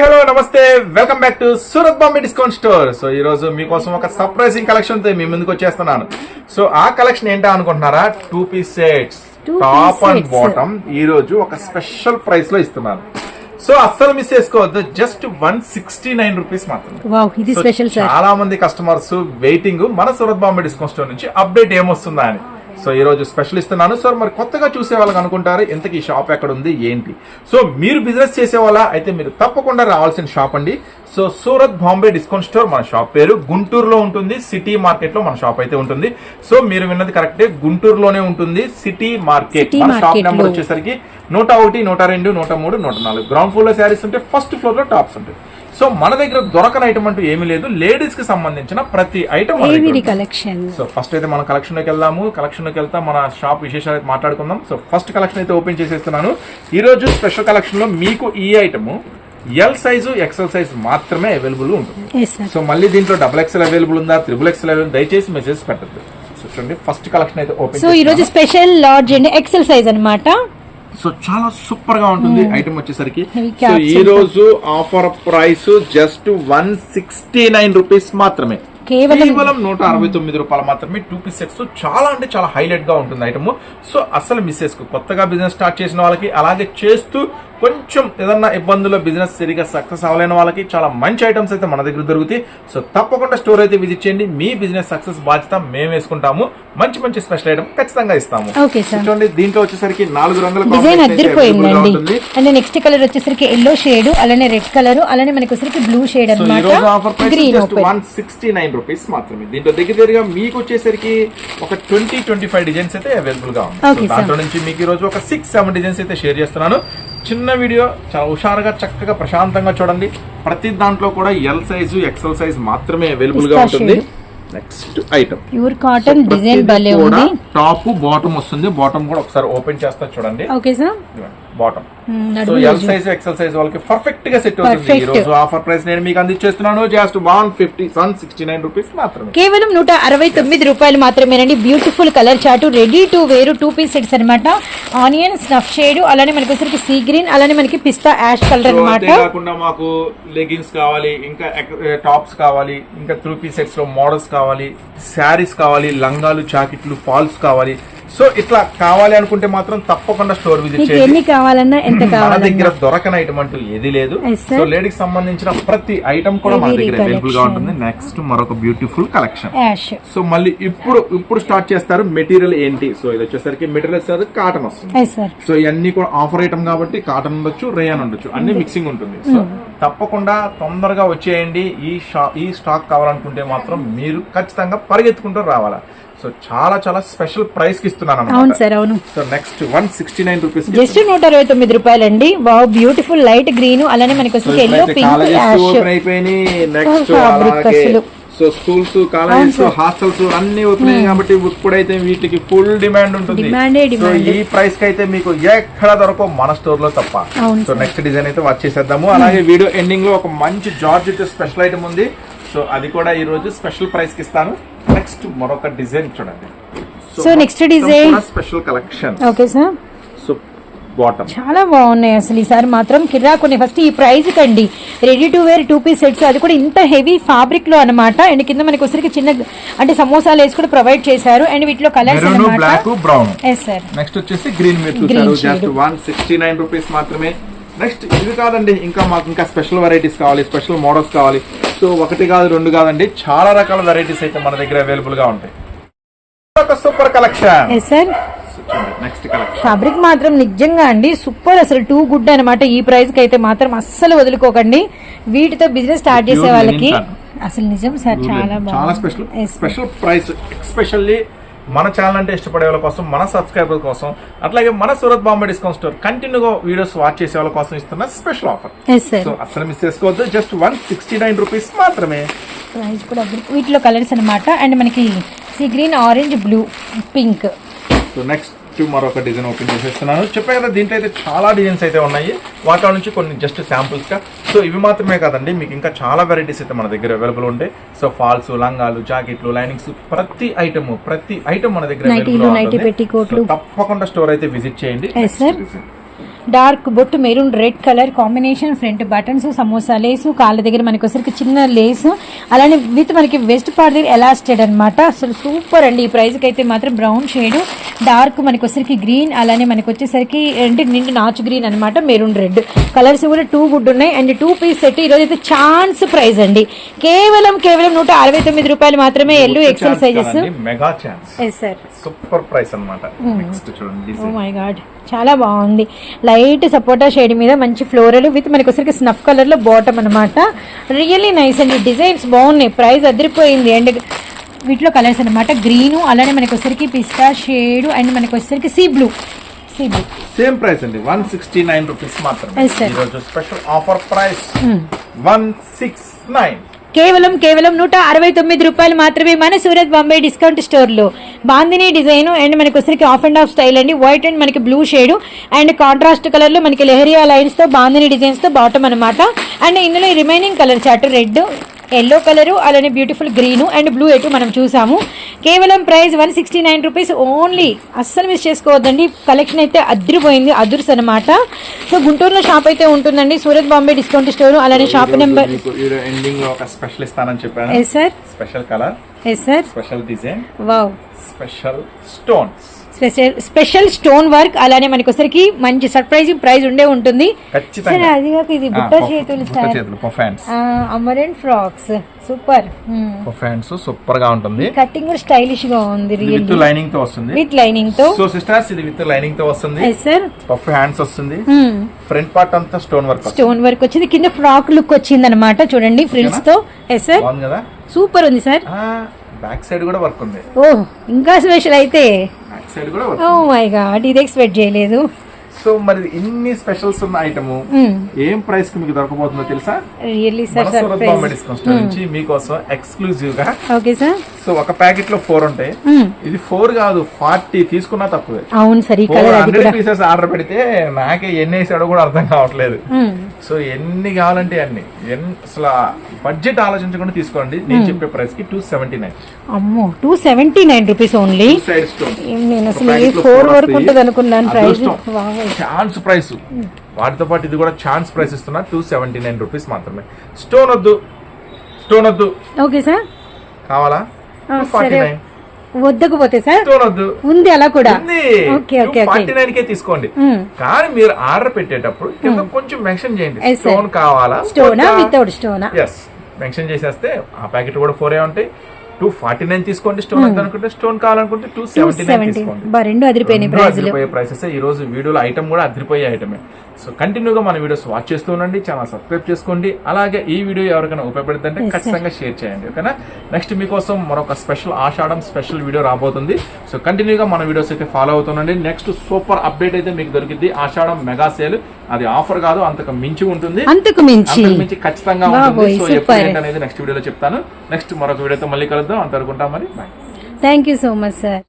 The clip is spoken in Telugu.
హలో నమస్తే. Welcome back to Surat Bombay discount store so ఈ రోజు మీకోసం ఒక సర్ప్రైజింగ్ కలెక్షన్తో మీ ముందుకు వచ్చేస్తున్నాను. సో ఆ కలెక్షన్ ఏంటా అనుకుంటున్నారా? Two piece sets top and. Bottom ఈ రోజు ఒక స్పెషల్ ప్రైస్లో ఇస్తున్నాను. సో అస్సలు మిస్ చేసుకోవద్దు. Just one sixty nine rupees sir చాలా మంది కస్టమర్స్ వెయిటింగ్ మన సూరత్ బాంబే డిస్కౌంట్ స్టోర్ నుంచి అప్డేట్ ఏమొస్తుందా అని. సో ఈ రోజు స్పెషల్ ఇస్తున్నాను. సో మరి కొత్తగా చూసే వాళ్ళకి అనుకుంటారు? ఇంతకీ ఈ షాప్ ఎక్కడ ఉంది ఏంటి? సో మీరు బిజినెస్ చేసే వాళ్ళ అయితే మీరు తప్పకుండా రావాల్సిన షాప్ అండి. So Surat Bombay discount store మన షాప్ పేరు. గుంటూరులో ఉంటుంది సిటీ మార్కెట్లో మన షాప్ అయితే ఉంటుంది. సో మీరు విన్నది కరెక్టే గుంటూరులోనే ఉంటుంది సిటీ మార్కెట్. మన షాప్ నెంబర్. వచ్చేసరికి నూట ఒకటి నూట రెండు నూట మూడు నూట నాలుగు. గ్రౌండ్ ఫ్లోర్లో శారీస్ ఉంటే ఫస్ట్ ఫ్లోర్లో టాప్స్ ఉంటాయి. సో మన దగ్గర దొరకని ఐటమ్ అంటూ ఏమీ లేదు. లేడీస్కి సంబంధించిన ప్రతి ఐటమ్ కలెక్షన్ సో ఫస్ట్ అయితే మనం కలెక్షన్లోకి వెళ్దాము. కలెక్షన్లోకి వెళ్తా మన షాప్ విశేషాలు మాట్లాడుకుందాం. సో ఫస్ట్ కలెక్షన్ అయితే ఓపెన్ చేసేస్తున్నాను. ఈ రోజు స్పెషల్ కలెక్షన్లో మీకు ఈ item L size XL size మాత్రమే అవైలబుల్ ఉంటుంది. సో మళ్ళీ దీంట్లో డబుల్ ఎక్స్ఎల్ అవైలబుల్ ఉందా త్రిబుల్ ఎక్స్ఎల్ అవైలబుల్ దయచేసి మెసేజ్ పెట్టద్దు. చూడండి ఫస్ట్ కలెక్షన్ అయితే ఓపెన్ సో ఈ రోజు special large and XL size అన్నమాట. సో చాలా సూపర్గా ఉంటుంది ఐటమ్ వచ్చేసరికి. సో ఈ రోజు offer price just one sixty nine rupees మాత్రమే. కేవలం- కేవలం నూట అరవై తొమ్మిది రూపాయలు మాత్రమే. టూ పీస్ సెట్స్ చాలా అంటే చాలా హైలైట్గా ఉంటుంది ఐటమ్. సో అసలు మిస్ చేసుకో కొత్తగా బిజినెస్ స్టార్ట్ చేసిన వాళ్ళకి అలాగే చేస్తూ కొంచెం ఏదన్నా ఇబ్బందుల్లో బిజినెస్ సరిగా సక్సెస్ అవ్వలేని వాళ్ళకి చాలా మంచి ఐటమ్స్ అయితే మన దగ్గర దొరుకుతాయి. సో తప్పకుండా స్టోర్ అయితే విజిట్ చేయండి. మీ బిజినెస్ సక్సెస్ బాధ్యత మేము వేసుకుంటాము. మంచి మంచి స్పెషల్ ఐటమ్ ఖచ్చితంగా ఇస్తాము. చూడండి దీంట్లో వచ్చేసరికి నాలుగు రంగుల డిజైన్. అండ్ నెక్స్ట్ కలర్ వచ్చేసరికి ఎల్లో షేడ్ అలానే రెడ్ కలర్ అలానే మనకి వచ్చేసరికి బ్లూ షేడ్ ఆఫర్ అనమాట price open one sixty nine rupees మాత్రమే. దీంట్లో దగ్గర దగ్గరగా మీకు వచ్చేసరికి ఒక ట్వంటీ ట్వంటీ ఫైవ్ డిజైన్స్ అయితే అవైలబుల్గా ఉంది దాంట్లో నుంచి మీకు ఈ రోజు ఒక సిక్స్ సెవెన్ డిజైన్స్ అయితే షేర్ చేస్తున్నాను. చిన్న వీడియో చాలా హుషారుగా చక్కగా ప్రశాంతంగా చూడండి. ప్రతి దాంట్లో కూడా ఎల్ సైజు ఎక్సెల్ సైజ్ మాత్రమే అవైలబుల్గా ఉంటుంది. Next item pure cotton design భలే ఉంది. టాప్ బాటమ్ వస్తుంది. బాటమ్ కూడా ఒకసారి ఓపెన్ చేస్తా చూడండి. Okay sir bottom. So L. Size XL size వాళ్ళకి పర్ఫెక్ట్గా సెట్ అవుతుంది. ఈ రోజు ఆఫర్ ప్రైస్ నేను మీకు అందించేస్తున్నాను. Just one fifty one sixty nine rupees మాత్రమే. కేవలం నూట అరవై తొమ్మిది రూపాయలు మాత్రమేనండి. బ్యూటిఫుల్ కలర్ చాటు ready to wear two piece sets అనమాట ఆనియన్ స్నఫ్ షేడ్ అలానే మనకి వచ్చరికి సీ గ్రీన్ అలానే మనకి పిస్తా యాష్ కలర్ అనమాట అంతేకాకుండా మాకు లెగిన్స్ కావాలి ఇంకా టాప్స్ కావాలి ఇంకా త్రీ పీస్ సెట్స్లో మోడల్స్ కావాలి శారీస్ కావాలి లంగాలు జాకెట్లు ఫాల్స్ కావాలి. సో ఇట్లా కావాలి అనుకుంటే మాత్రం తప్పకుండా స్టోర్ విజిట్ చేయండి. ఎన్ని కావాలన్నా ఎంత మన దగ్గర దొరకని ఐటమ్ అంటూ ఏది లేదు. సో లేడీకి సంబంధించిన ప్రతి ఐటమ్ కూడా మన దగ్గర అవైలబుల్గా. ఉంటుంది. నెక్స్ట్ మరొక బ్యూటిఫుల్ కలెక్షన్ సో మళ్ళీ ఇప్పుడు ఇప్పుడు స్టార్ట్ చేస్తారు మెటీరియల్ ఏంటి? సో ఇది వచ్చేసరికి మెటీరియల్ కాటన్ వస్తుంది. సో ఇవన్నీ కూడా ఆఫర్ ఐటమ్ కాబట్టి కాటన్ ఉండొచ్చు రేయన్ ఉండొచ్చు. అన్ని మిక్సింగ్ ఉంటుంది. సో తప్పకుండా తొందరగా వచ్చేయండి. ఈ షా ఈ స్టాక్ కావాలనుకుంటే మాత్రం మీరు ఖచ్చితంగా పరిగెత్తుకుంటూ రావాలా. సో చాలా చాలా స్పెషల్ ప్రైస్కి ఇస్తున్నాను అవును సార్ అవును. So next one sixty nine rupees just నూట అరవై తొమ్మిది రూపాయలండి. వావ్ బ్యూటిఫుల్ లైట్ గ్రీన్ అలానే మనకి వచ్చి ఎల్లో పింక్ అయిపోయినాయి. నెక్స్ట్ అలాగే. సో స్కూల్స్ కాలేజెస్ హాస్టల్స్ అన్ని ఓపెన్ కాబట్టి ఇప్పుడైతే వీటికి ఫుల్ డిమాండ్ ఉంటుంది. సో. ఈ ప్రైస్కి అయితే మీకు ఎక్కడ దొరకవు? మన స్టోర్లో తప్ప. సో నెక్స్ట్ డిజైన్ అయితే వాచ్ చేసేద్దాము. అలాగే వీడియో ఎండింగ్లో ఒక మంచి జార్జెట్ స్పెషల్ ఐటమ్ ఉంది. సో అది కూడా ఈ రోజు స్పెషల్ ప్రైస్కి ఇస్తాను. నెక్స్ట్ మరొక డిజైన్ చూడండి. So, next design. Special collection okay sir so bottom చాలా బాగున్నాయి అసలు ఈసారి మాత్రం. కిరాకున్నాయి ఫస్ట్ ఈ ప్రైస్ కండి. Ready to wear two piece sets అది కూడా ఇంత హెవీ ఫ్యాబ్రిక్లో అనమాట అండ్ కింద మనకి వచ్చరికి చిన్న అంటే సమోసాలు వేసి కూడా ప్రొవైడ్ చేశారు. అండ్ వీటిలో colours black brown yes sir next వచ్చేసి గ్రీన్ మీరు Green చూసారు. Just one sixty nine rupees మాత్రమే. నెక్స్ట్ ఇది కాదండి ఇంకా మాకు ఇంకా స్పెషల్ వెరైటీస్ కావాలి స్పెషల్ మోడల్స్ కావాలి. సో ఒకటి కాదు రెండు కాదండి చాలా రకాల వెరైటీస్ అయితే మన దగ్గర అవైలబుల్గా ఉంటాయి. ఒక సూపర్ కలెక్షన్ నెక్స్ట్ ఫ్యాబ్రిక్ మాత్రం నిజంగా అండి సూపర్ అసలు టూ గుడ్ అనమాట ఈ ప్రైస్కి అయితే మాత్రం అస్సలు వదులుకోకండి. వీటితో బిజినెస్ స్టార్ట్ చేసే వాళ్ళకి. అసలు నిజం సార్ చాలా చాలా స్పెషల్. స్పెషల్ ప్రైస్ ఎస్పెషల్లీ మన ఛానల్ అంటే ఇష్టపడే వాళ్ళ కోసం మన సబ్స్క్రైబర్ కోసం అట్లాగే మన సూరత్ బాంబే డిస్కౌంట్ స్టోర్ కంటిన్యూగా వీడియోస్ వాచ్ చేసే వాళ్ళ కోసం ఇస్తున్న స్పెషల్ ఆఫర్ సో అసలు మిస్ చేసుకోవద్దు. Just one sixty nine rupees మాత్రమే. ప్రైస్ కూడా అదిరి- వీటిలో కలర్స్ అన్నమాట. అండ్ మనకి sea green orange blue pink so next మరొక డిజైన్ ఓపెన్ చేసేస్తున్నాను. చెప్పే కదా దీంట్లో అయితే చాలా డిజైన్స్ అయితే ఉన్నాయి. వాటిలో నుంచి కొన్ని జస్ట్ శాంపుల్స్గా. సో ఇవి మాత్రమే కాదండి మీకు ఇంకా చాలా వెరైటీస్ అయితే మన దగ్గర అవైలబుల్ ఉంటాయి సో ఫాల్స్ లంగాలు జాకెట్లు లైనింగ్స్ ప్రతి ఐటమ్ ప్రతి ఐటమ్ మన దగ్గర తప్పకుండా స్టోర్ అయితే విజిట్ చేయండి. డార్క్ బొట్టు maroon red colour combination front buttons samosa lace కాళ్ళ దగ్గర మనకి వచ్చరికి చిన్న లేసు. అలానే విత్ మనకి వెస్ట్ పార్ట్ దగ్గర ఎలాస్టెడ్ అనమాట అసలు సూపర్ అండి. ఈ ప్రైస్కి అయితే మాత్రం బ్రౌన్ షేడ్. డార్క్ మనకి వచ్చరికి గ్రీన్ అలానే మనకి వచ్చేసరికి అంటే నిండు నాచు గ్రీన్ అనమాట మెరూన్ రెడ్. కలర్స్ కూడా టూ గుడ్ ఉన్నాయి. అండ్ టూ పీస్ సెట్ ఈరోజు అయితే ఛాన్స్ ప్రైస్ అండి. కేవలం కేవలం నూట అరవై తొమ్మిది రూపాయలు మాత్రమే L XL sizes mega chance. Super price. Next చూడండి. ఓ మై గాడ్ చాలా బాగుంది. లైట్ సపోటా షేడ్ మీద మంచి ఫ్లోరల్ విత్ మనకి వచ్చరికి స్నఫ్ కలర్లో బాటమ్ అనమాట రియల్లీ నైస్ అండి. డిజైన్స్ బాగున్నాయి. ప్రైస్ అదిరిపోయింది. అండ్ వీటిలో కలర్స్ అనమాట గ్రీను అలానే మనకి వచ్చరికి పిస్తా షేడ్ అండ్ మనకి వచ్చరికి sea blue. Sea blue. Same price అండి. One sixty nine rupees sir. ఈరోజు special offer price. One six nine. కేవలం కేవలం నూట అరవై తొమ్మిది రూపాయలు మాత్రమే మన సూరత్ బాంబే డిస్కౌంట్ స్టోర్లో. బాందిని డిజైన్ అండ్ మనకి వచ్చరికి ఆఫ్ అండ్ ఆఫ్ స్టైల్ అండి. వైట్ అండ్ మనకి బ్లూ షేడ్ అండ్ కాంట్రాస్ట్ కలర్లో మనకి లెహరియా లైన్స్తో బాందిని డిజైన్స్తో బాటం అనమాట అండ్ ఇందులో రిమైనింగ్ కలర్ అటు రెడ్ ఎల్లో కలరు అలానే బ్యూటిఫుల్ గ్రీను అండ్ బ్లూ ఎటు మనం చూసాము. కేవలం price one sixty nine rupees only. అస్సలు మిస్ చేసుకోవద్దండి. కలెక్షన్ అయితే అదిరిపోయింది అదుర్స్ అనమాట సో గుంటూరులో షాప్ అయితే ఉంటుందండి. సూరత్ బాంబే డిస్కౌంట్ స్టోర్ అలానే షాప్ నెంబర్ ఎండింగ్ ఒక స్పెషల్ ఇస్తానని చెప్పాను. Yes sir special colour yes sir special design wow special stones special special stone work అలానే మనకి వచ్చరికి మంచి సర్ప్రైజింగ్ ప్రైస్ ఉండే ఉంటుంది. సార్ అది కాక ఇది బుట్ట చేతులు అమరెంట్ ఫ్రాక్స్. సూపర్. పఫాన్స్ సూపర్గా ఉంటుంది. కటింగ్ కూడా స్టైలిష్గా ఉంది విత్ లైనింగ్తో వస్తుంది. విత్ లైనింగ్తో సో సిస్టర్స్ ఇది విత్ లైనింగ్తో వస్తుంది సార్ పఫ్ హ్యాండ్స్ వస్తుంది. ఫ్రంట్ పార్ట్ అంతా స్టోన్ వర్క్ స్టోన్ వర్క్ వచ్చింది. కింద ఫ్రాక్ లుక్ వచ్చింది అనమాట చూడండి ఫ్రిల్స్తో ఎస్ సార్ సూపర్ ఉంది సార్ బ్యాక్ సైడ్ కూడా వర్క్ ఉంది. ఓ ఇంకా స్పెషల్ అయితే? బ్యాక్ సైడ్ కూడా వర్క్ ఓ మై గాడ్ ఇది ఎక్స్పెక్ట్ చేయలేదు. సో మరి ఇన్ని స్పెషల్స్ ఉన్న ఐటమ్ ఏం ప్రైస్కి మీకు దొరకబోతుందో తెలుసా? Really sir Surat Bombay discount నుంచి మీకోసం ఎక్స్క్లూజివ్గా ఓకే సార్ సో ఒక ప్యాకెట్లో ఫోర్ ఉంటాయి. ఇది ఫోర్ కాదు ఫార్టీ తీసుకున్నా తక్కువే. అవును సార్ హండ్రెడ్ పీసెస్ ఆర్డర్ పెడితే నాకే ఎన్ని వేసాడో కూడా అర్థం కావట్లేదు. సో ఎన్ని కావాలంటే అన్ని. అసలు బడ్జెట్ ఆలోచించకుండా తీసుకోండి. నేను చెప్పే ప్రైస్కి టూ సెవెంటీ నైన్. అమ్మో two seventy nine rupees only? నేను అసలు ఫోర్ వరకు. ఉంటుంది అనుకున్నాను ప్రైస్. ఛాన్స్ ప్రైస్ వాటితో పాటు ఇది కూడా ఛాన్స్ ప్రైస్ ఇస్తున్నా. టూ సెవెంటీ నైన్ రూపీస్ మాత్రమే. స్టోన్ వద్దు. స్టోన్ వద్దు. Okay sir. కావాలా? సరే. నైన్ వద్దకపోతే సార్? ఉంది అలా కూడా. ఫార్టీ నైన్ కే తీసుకోండి. కానీ మీరు ఆర్డర్ పెట్టేటప్పుడు కింద కొంచెం మెన్షన్ చేయండి. స్టోన్ కావాలా? స్టోనా? వితౌట్ స్టోనా? ఎస్ మెన్షన్ చేసేస్తే ఆ ప్యాకెట్ కూడా ఫోర్ ఏ ఉంటాయి. టూ ఫార్టీ నైన్ తీసుకోండి స్టోన్ అనుకుంటే స్టోన్ కావాలనుకుంటే టూ సెవెంటీ నైన్ తీసుకోండి. రెండు అదిరిపోయినాయి ప్రైసెస్ ఈ రోజు వీడియోలో ఐటమ్ కూడా అదిరిపోయే ఐటమే సో కంటిన్యూగా మన వీడియోస్ వాచ్ చేస్తూ ఉండండి ఛానల్ సబ్స్క్రైబ్ చేసుకోండి. అలాగే ఈ వీడియో ఎవరికైనా sir. ఖచ్చితంగా షేర్ చేయండి ఓకేనా నెక్స్ట్ మీకోసం మరొక స్పెషల్ ఆషాఢం స్పెషల్ వీడియో రాబోతుంది. సో కంటిన్యూగా మన వీడియోస్ అయితే ఫాలో అవుతుండండి నెక్స్ట్ సూపర్ అప్డేట్ అయితే మీకు దొరికింది ఆషాఢం మెగా సేల్ అది ఆఫర్ కాదు అంతకు మించి ఉంటుంది. అంతకు మించి. ఖచ్చితంగా ఉంటుంది. సో. ఎప్పుడు ఏంటనేది నెక్స్ట్ వీడియోలో చెప్తాను. నెక్స్ట్ మరొక వీడియోతో మళ్ళీ కలుద్దాం. అంతవరకు మరి. Bye thank you so much sir